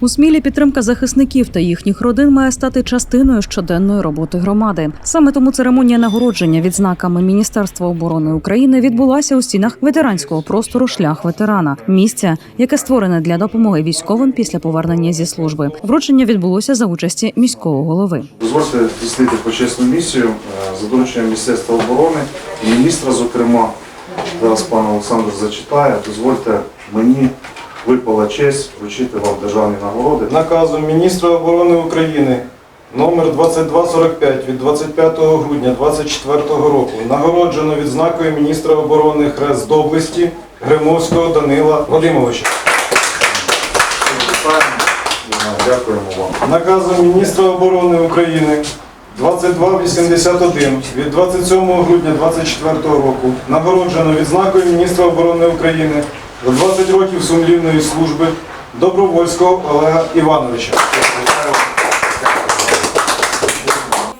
У Смілі підтримка захисників та їхніх родин має стати частиною щоденної роботи громади. Саме тому церемонія нагородження відзнаками Міністерства оборони України відбулася у стінах ветеранського простору Шлях ветерана, місця, яке створене для допомоги військовим після повернення зі служби. Вручення відбулося за участі міського голови. Дозвольте здійснити почесну місію е, за дорученням Міністерства оборони і міністра, зокрема, зараз пан Олександр зачитає. Дозвольте мені випала честь вручити вам державні нагороди. Наказом міністра оборони України номер 2245 від 25 грудня 2024 року нагороджено відзнакою міністра оборони Хрест Доблесті Гримовського Данила Вадимовича. Дякуємо вам. Наказом міністра оборони України 2281 від 27 грудня 2024 року нагороджено відзнакою міністра оборони України 20 років сумлінної служби Добровольського Олега Івановича.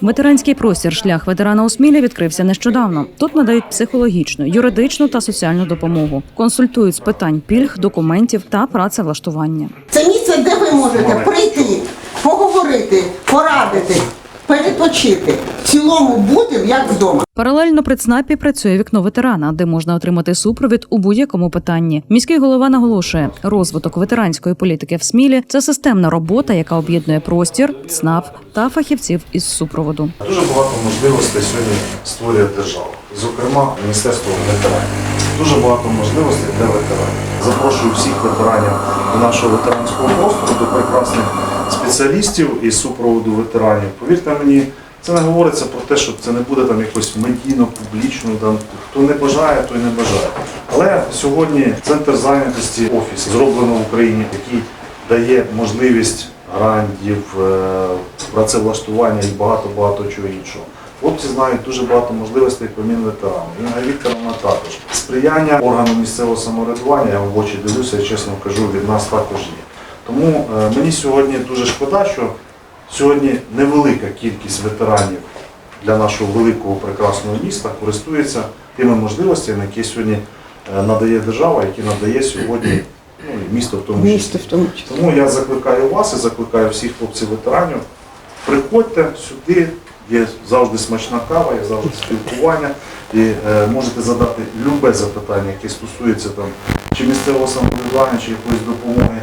Ветеранський простір шлях ветерана у Смілі відкрився нещодавно. Тут надають психологічну, юридичну та соціальну допомогу, консультують з питань пільг, документів та працевлаштування. Це місце, де ви можете прийти, поговорити, порадити, перепочити, в цілому бути як вдома. Паралельно при ЦНАПі працює вікно ветерана, де можна отримати супровід у будь-якому питанні. Міський голова наголошує, розвиток ветеранської політики в Смілі це системна робота, яка об'єднує простір, ЦНАП та фахівців із супроводу. Дуже багато можливостей сьогодні створює держава, зокрема Міністерство ветеранів. Дуже багато можливостей для ветеранів. Запрошую всіх ветеранів до нашого ветеранського простору, до прекрасних спеціалістів із супроводу ветеранів. Повірте мені, це не говориться про те, що це не буде там якось медійно, публічно. Там хто не бажає, той не бажає. Але сьогодні центр зайнятості офіс зроблено в Україні, який дає можливість грантів, е, працевлаштування і багато-багато чого іншого. Хлопці знають дуже багато можливостей помін ветеранів. Інга Вікторовна також. Сприяння органу місцевого самоврядування, я в очі дивлюся чесно кажу, від нас також є. Тому е, мені сьогодні дуже шкода, що сьогодні невелика кількість ветеранів для нашого великого прекрасного міста користується тими можливостями, які сьогодні е, надає держава, які надає сьогодні ну, місто в тому числі. Місто в тому числі. Тому я закликаю вас і закликаю всіх хлопців ветеранів. Приходьте сюди, є завжди смачна кава, є завжди спілкування. І е, можете задати любе запитання, яке стосується там чи місцевого самоврядування, чи якоїсь допомоги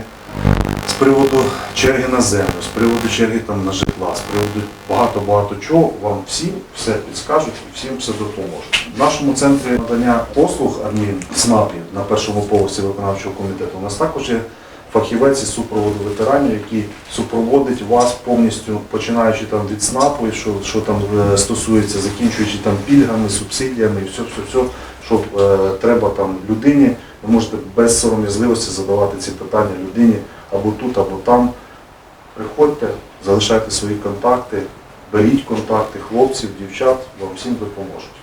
з приводу черги на землю, з приводу черги там на житла, з приводу багато-багато чого, вам всім все підскажуть і всім все допоможуть. В нашому центрі надання послуг адмін СНАПів на першому поверсі виконавчого комітету у нас також є фахівець із супроводу ветеранів, який супроводить вас повністю, починаючи там від СНАПу, і що, що там е, стосується, закінчуючи там пільгами, субсидіями і все, все, все, що е, треба там людині. Ви можете без сором'язливості задавати ці питання людині або тут, або там. Приходьте, залишайте свої контакти, беріть контакти хлопців, дівчат, вам всім допоможуть.